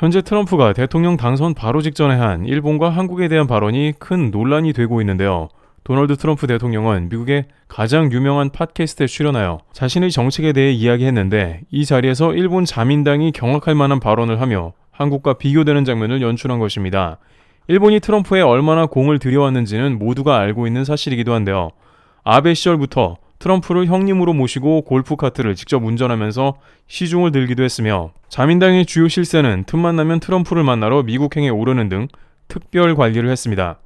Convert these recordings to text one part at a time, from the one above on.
현재 트럼프가 대통령 당선 바로 직전에 한 일본과 한국에 대한 발언이 큰 논란이 되고 있는데요. 도널드 트럼프 대통령은 미국의 가장 유명한 팟캐스트에 출연하여 자신의 정책에 대해 이야기했는데 이 자리에서 일본 자민당이 경악할 만한 발언을 하며 한국과 비교되는 장면을 연출한 것입니다. 일본이 트럼프에 얼마나 공을 들여왔는지는 모두가 알고 있는 사실이기도 한데요. 아베 시절부터 트럼프를 형님으로 모시고 골프카트를 직접 운전하면서 시중을 들기도 했으며 자민당의 주요 실세는 틈만 나면 트럼프를 만나러 미국행에 오르는 등 특별 관리를 했습니다.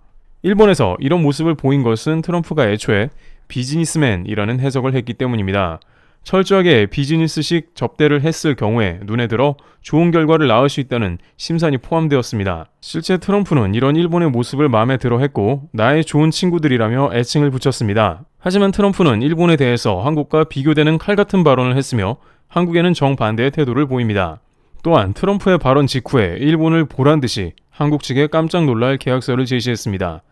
일본에서 이런 모습을 보인 것은 트럼프가 애초에 비즈니스맨이라는 해석을 했기 때문입니다. 철저하게 비즈니스식 접대를 했을 경우에 눈에 들어 좋은 결과를 낳을 수 있다는 심산이 포함되었습니다. 실제 트럼프는 이런 일본의 모습을 마음에 들어 했고 나의 좋은 친구들이라며 애칭을 붙였습니다. 하지만 트럼프는 일본에 대해서 한국과 비교되는 칼 같은 발언을 했으며 한국에는 정반대의 태도를 보입니다. 또한 트럼프의 발언 직후에 일본을 보란 듯이 한국 측에 깜짝 놀랄 계약서를 제시했습니다.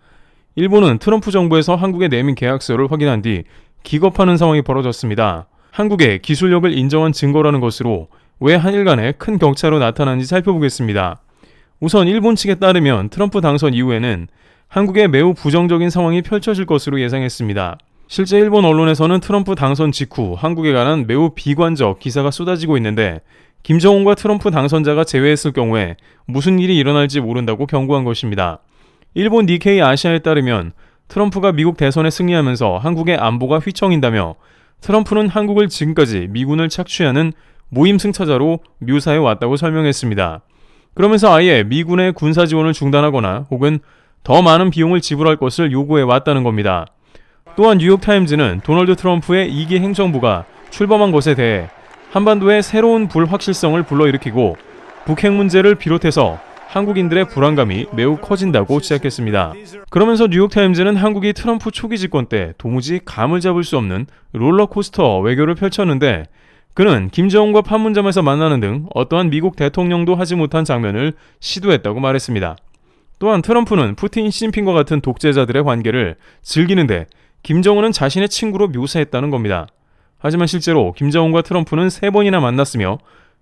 일본은 트럼프 정부에서 한국에 내민 계약서를 확인한 뒤 기겁하는 상황이 벌어졌습니다. 한국의 기술력을 인정한 증거라는 것으로 왜 한일 간에 큰 격차로 나타나는지 살펴보겠습니다. 우선 일본 측에 따르면 트럼프 당선 이후에는 한국에 매우 부정적인 상황이 펼쳐질 것으로 예상했습니다. 실제 일본 언론에서는 트럼프 당선 직후 한국에 관한 매우 비관적 기사가 쏟아지고 있는데 김정은과 트럼프 당선자가 제외했을 경우에 무슨 일이 일어날지 모른다고 경고한 것입니다. 일본 니케이 아시아에 따르면 트럼프가 미국 대선에 승리하면서 한국의 안보가 휘청인다며 트럼프는 한국을 지금까지 미군을 착취하는 모임 승차자로 묘사해 왔다고 설명했습니다. 그러면서 아예 미군의 군사 지원을 중단하거나 혹은 더 많은 비용을 지불할 것을 요구해 왔다는 겁니다. 또한 뉴욕타임즈는 도널드 트럼프의 2기 행정부가 출범한 것에 대해 한반도의 새로운 불확실성을 불러일으키고 북핵 문제를 비롯해서 한국인들의 불안감이 매우 커진다고 지적했습니다. 그러면서 뉴욕타임즈는 한국이 트럼프 초기 집권 때 도무지 감을 잡을 수 없는 롤러코스터 외교를 펼쳤는데 그는 김정은과 판문점에서 만나는 등 어떠한 미국 대통령도 하지 못한 장면을 시도했다고 말했습니다. 또한 트럼프는 푸틴 시진핑과 같은 독재자들의 관계를 즐기는데 김정은은 자신의 친구로 묘사했다는 겁니다. 하지만 실제로 김정은과 트럼프는 세 번이나 만났으며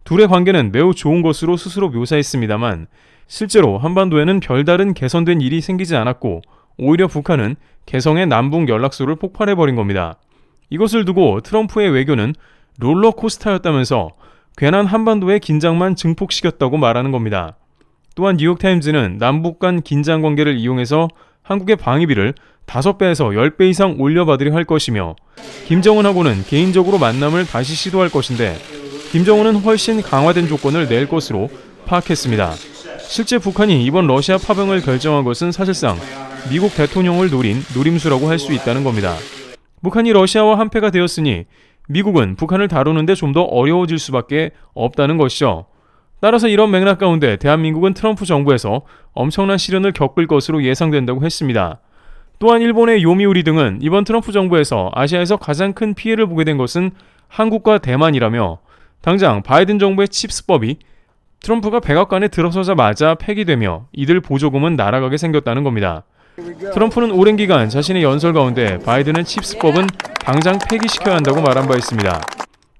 둘의 관계는 매우 좋은 것으로 스스로 묘사했습니다만 실제로 한반도에는 별다른 개선된 일이 생기지 않았고 오히려 북한은 개성의 남북 연락소를 폭발해버린 겁니다. 이것을 두고 트럼프의 외교는 롤러코스터였다면서 괜한 한반도의 긴장만 증폭시켰다고 말하는 겁니다. 또한 뉴욕타임즈는 남북 간 긴장 관계를 이용해서 한국의 방위비를 5배에서 10배 이상 올려받으려 할 것이며 김정은하고는 개인적으로 만남을 다시 시도할 것인데 김정은은 훨씬 강화된 조건을 낼 것으로 파악했습니다. 실제 북한이 이번 러시아 파병을 결정한 것은 사실상 미국 대통령을 노린 노림수라고 할 수 있다는 겁니다. 북한이 러시아와 한패가 되었으니 미국은 북한을 다루는데 좀 더 어려워질 수밖에 없다는 것이죠. 따라서 이런 맥락 가운데 대한민국은 트럼프 정부에서 엄청난 시련을 겪을 것으로 예상된다고 했습니다. 또한 일본의 요미우리 등은 이번 트럼프 정부에서 아시아에서 가장 큰 피해를 보게 된 것은 한국과 대만이라며 당장 바이든 정부의 칩스법이 트럼프가 백악관에 들어서자마자 폐기되며 이들 보조금은 날아가게 생겼다는 겁니다. 트럼프는 오랜 기간 자신의 연설 가운데 바이든은 칩스법은 당장 폐기시켜야 한다고 말한 바 있습니다.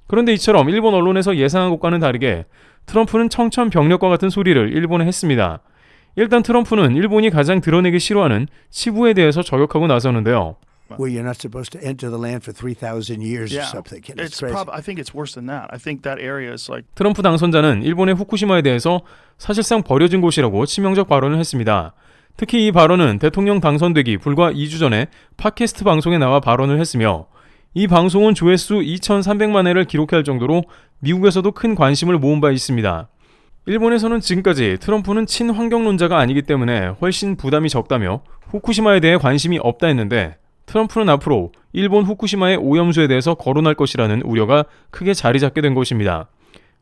그런데 이처럼 일본 언론에서 예상한 것과는 다르게 트럼프는 청천벽력과 같은 소리를 일본에 했습니다. 일단 트럼프는 일본이 가장 드러내기 싫어하는 치부에 대해서 저격하고 나서는데요. Where you're not supposed to enter the land for 3,000 years or something. And It's It's crazy. prob- I think it's worse than that. I think that area is like 트럼프 당선자는 일본의 후쿠시마에 대해서 사실상 버려진 곳이라고 치명적 발언을 했습니다. 특히 이 발언은 대통령 당선되기 불과 2주 전에 팟캐스트 방송에 나와 발언을 했으며 이 방송은 조회수 2,300만 회를 기록할 정도로 미국에서도 큰 관심을 모은 바 있습니다. 일본에서는 지금까지 트럼프는 친환경론자가 아니기 때문에 훨씬 부담이 적다며 후쿠시마에 대해 관심이 없다 했는데 트럼프는 앞으로 일본 후쿠시마의 오염수에 대해서 거론할 것이라는 우려가 크게 자리 잡게 된 것입니다.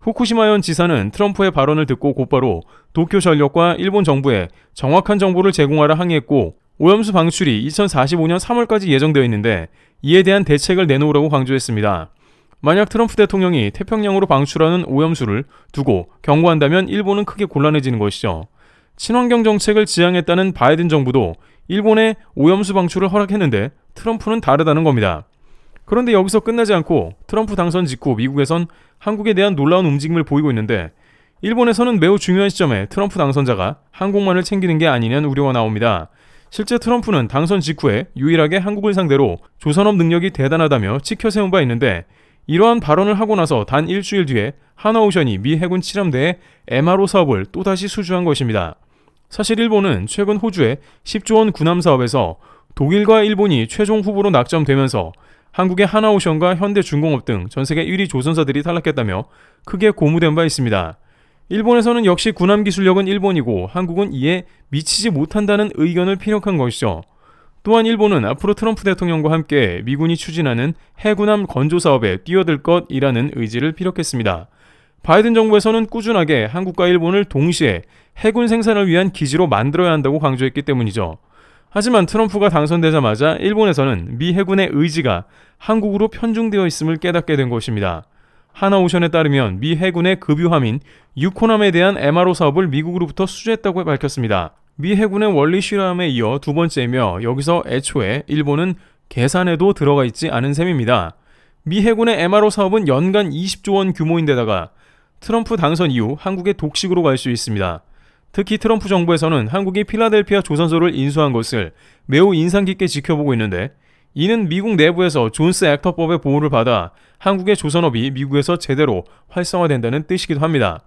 후쿠시마현 지사는 트럼프의 발언을 듣고 곧바로 도쿄 전력과 일본 정부에 정확한 정보를 제공하라 항의했고 오염수 방출이 2045년 3월까지 예정되어 있는데 이에 대한 대책을 내놓으라고 강조했습니다. 만약 트럼프 대통령이 태평양으로 방출하는 오염수를 두고 경고한다면 일본은 크게 곤란해지는 것이죠. 친환경 정책을 지향했다는 바이든 정부도 일본의 오염수 방출을 허락했는데 트럼프는 다르다는 겁니다. 그런데 여기서 끝나지 않고 트럼프 당선 직후 미국에선 한국에 대한 놀라운 움직임을 보이고 있는데 일본에서는 매우 중요한 시점에 트럼프 당선자가 한국만을 챙기는 게 아니냐는 우려가 나옵니다. 실제 트럼프는 당선 직후에 유일하게 한국을 상대로 조선업 능력이 대단하다며 치켜 세운 바 있는데 이러한 발언을 하고 나서 단 일주일 뒤에 하나오션이 미 해군 칠함대의 MRO 사업을 또다시 수주한 것입니다. 사실 일본은 최근 호주의 10조 원 군함 사업에서 독일과 일본이 최종 후보로 낙점되면서 한국의 하나오션과 현대중공업 등 전 세계 1위 조선사들이 탈락했다며 크게 고무된 바 있습니다. 일본에서는 역시 군함 기술력은 일본이고 한국은 이에 미치지 못한다는 의견을 피력한 것이죠. 또한 일본은 앞으로 트럼프 대통령과 함께 미군이 추진하는 해군함 건조 사업에 뛰어들 것이라는 의지를 피력했습니다. 바이든 정부에서는 꾸준하게 한국과 일본을 동시에 해군 생산을 위한 기지로 만들어야 한다고 강조했기 때문이죠. 하지만 트럼프가 당선되자마자 일본에서는 미 해군의 의지가 한국으로 편중되어 있음을 깨닫게 된 것입니다. 하나오션에 따르면 미 해군의 급유함인 유코남에 대한 MRO 사업을 미국으로부터 수주했다고 밝혔습니다. 미 해군의 원리 실험에 이어 두 번째이며 여기서 애초에 일본은 계산에도 들어가 있지 않은 셈입니다. 미 해군의 MRO 사업은 연간 20조 원 규모인데다가 트럼프 당선 이후 한국의 독식으로 갈 수 있습니다. 특히 트럼프 정부에서는 한국이 필라델피아 조선소를 인수한 것을 매우 인상 깊게 지켜보고 있는데 이는 미국 내부에서 존스 액터법의 보호를 받아 한국의 조선업이 미국에서 제대로 활성화된다는 뜻이기도 합니다.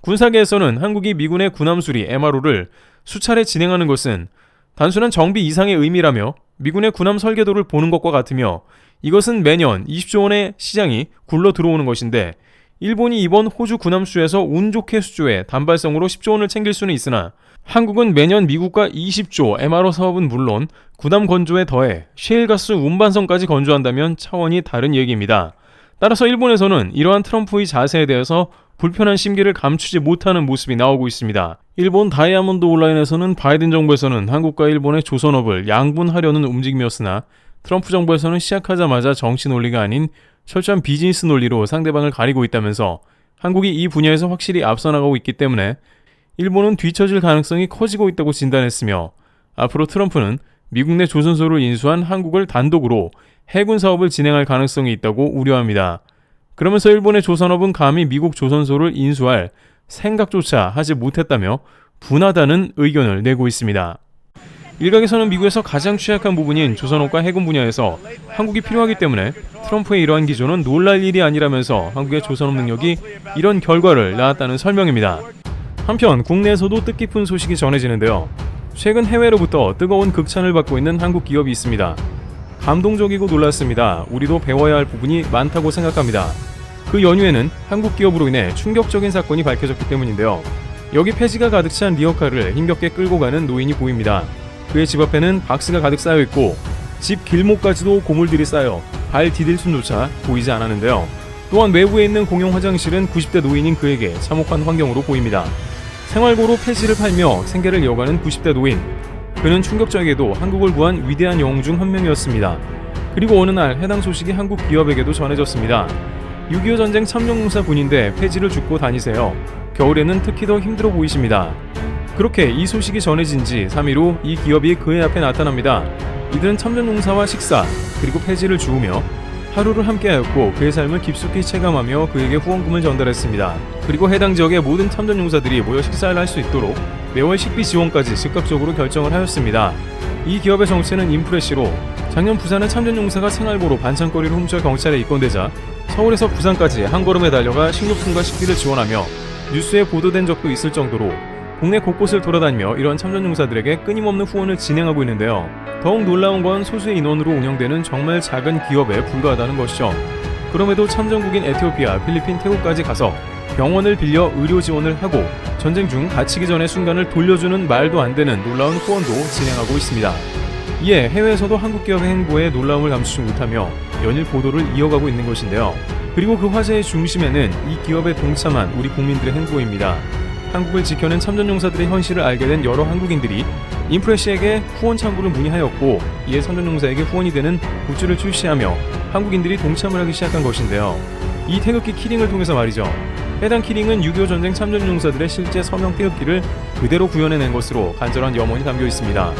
군사계에서는 한국이 미군의 군함 수리 MRO를 수차례 진행하는 것은 단순한 정비 이상의 의미라며 미군의 군함 설계도를 보는 것과 같으며 이것은 매년 20조 원의 시장이 굴러 들어오는 것인데 일본이 이번 호주 군함수에서 운 좋게 수주해 단발성으로 10조 원을 챙길 수는 있으나 한국은 매년 미국과 20조 MRO 사업은 물론 군함 건조에 더해 셰일가스 운반선까지 건조한다면 차원이 다른 얘기입니다. 따라서 일본에서는 이러한 트럼프의 자세에 대해서 불편한 심기를 감추지 못하는 모습이 나오고 있습니다. 일본 다이아몬드 온라인에서는 바이든 정부에서는 한국과 일본의 조선업을 양분하려는 움직임이었으나 트럼프 정부에서는 시작하자마자 정치 논리가 아닌 철저한 비즈니스 논리로 상대방을 가리고 있다면서 한국이 이 분야에서 확실히 앞서 나가고 있기 때문에 일본은 뒤처질 가능성이 커지고 있다고 진단했으며 앞으로 트럼프는 미국 내 조선소를 인수한 한국을 단독으로 해군 사업을 진행할 가능성이 있다고 우려합니다. 그러면서 일본의 조선업은 감히 미국 조선소를 인수할 생각조차 하지 못했다며 분하다는 의견을 내고 있습니다. 일각에서는 미국에서 가장 취약한 부분인 조선업과 해군 분야에서 한국이 필요하기 때문에 트럼프의 이러한 기조는 놀랄 일이 아니라면서 한국의 조선업 능력이 이런 결과를 낳았다는 설명입니다. 한편 국내에서도 뜻깊은 소식이 전해지는데요. 최근 해외로부터 뜨거운 극찬을 받고 있는 한국 기업이 있습니다. 감동적이고 놀랐습니다. 우리도 배워야 할 부분이 많다고 생각합니다. 그 연휴에는 한국 기업으로 인해 충격적인 사건이 밝혀졌기 때문인데요. 여기 폐지가 가득 찬 리어카를 힘겹게 끌고 가는 노인이 보입니다. 그의 집 앞에는 박스가 가득 쌓여 있고 집 길목까지도 고물들이 쌓여 발 디딜 순조차 보이지 않았는데요. 또한 외부에 있는 공용 화장실은 90대 노인인 그에게 참혹한 환경으로 보입니다. 생활고로 폐지를 팔며 생계를 이어가는 90대 노인. 그는 충격적이게도 한국을 구한 위대한 영웅 중 한 명이었습니다. 그리고 어느 날 해당 소식이 한국 기업에게도 전해졌습니다. 6.25 전쟁 참전용사 군인데 폐지를 죽고 다니세요. 겨울에는 특히 더 힘들어 보이십니다. 그렇게 이 소식이 전해진 지 3일 후 이 기업이 그의 앞에 나타납니다. 이들은 참전용사와 식사, 그리고 폐지를 주우며 하루를 함께하였고 그의 삶을 깊숙이 체감하며 그에게 후원금을 전달했습니다. 그리고 해당 지역의 모든 참전용사들이 모여 식사를 할 수 있도록 매월 식비 지원까지 즉각적으로 결정을 하였습니다. 이 기업의 정체는 인프레시로 작년 부산의 참전용사가 생활고로 반찬거리를 훔쳐 경찰에 입건되자 서울에서 부산까지 한 걸음에 달려가 식료품과 식비를 지원하며 뉴스에 보도된 적도 있을 정도로 국내 곳곳을 돌아다니며 이런 참전용사들에게 끊임없는 후원을 진행하고 있는데요. 더욱 놀라운 건 소수의 인원으로 운영되는 정말 작은 기업에 불과하다는 것이죠. 그럼에도 참전국인 에티오피아, 필리핀, 태국까지 가서 병원을 빌려 의료 지원을 하고 전쟁 중 갇히기 전의 순간을 돌려주는 말도 안 되는 놀라운 후원도 진행하고 있습니다. 이에 해외에서도 한국 기업의 행보에 놀라움을 감추지 못하며 연일 보도를 이어가고 있는 것인데요. 그리고 그 화제의 중심에는 이 기업에 동참한 우리 국민들의 행보입니다. 한국을 지켜낸 참전용사들의 현실을 알게 된 여러 한국인들이 인프레시에게 후원 창구를 문의하였고 이에 참전용사에게 후원이 되는 굿즈를 출시하며 한국인들이 동참을 하기 시작한 것인데요. 이 태극기 키링을 통해서 말이죠. 해당 키링은 6.25 전쟁 참전용사들의 실제 서명 태극기를 그대로 구현해낸 것으로 간절한 염원이 담겨 있습니다.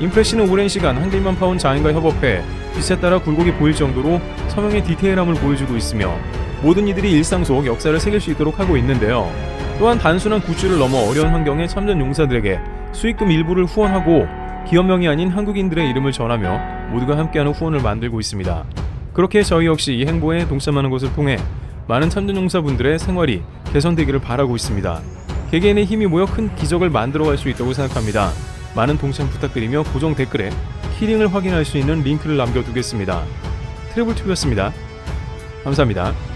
인프레시는 오랜 시간 한길만 파온 장인과 협업해 빛에 따라 굴곡이 보일 정도로 서명의 디테일함을 보여주고 있으며 모든 이들이 일상 속 역사를 새길 수 있도록 하고 있는데요. 또한 단순한 굿즈를 넘어 어려운 환경의 참전 용사들에게 수익금 일부를 후원하고 기업명이 아닌 한국인들의 이름을 전하며 모두가 함께하는 후원을 만들고 있습니다. 그렇게 저희 역시 이 행보에 동참하는 것을 통해 많은 참전 용사분들의 생활이 개선되기를 바라고 있습니다. 개개인의 힘이 모여 큰 기적을 만들어갈 수 있다고 생각합니다. 많은 동참 부탁드리며 고정 댓글에 키링을 확인할 수 있는 링크를 남겨두겠습니다. 트래블 튜브였습니다. 감사합니다.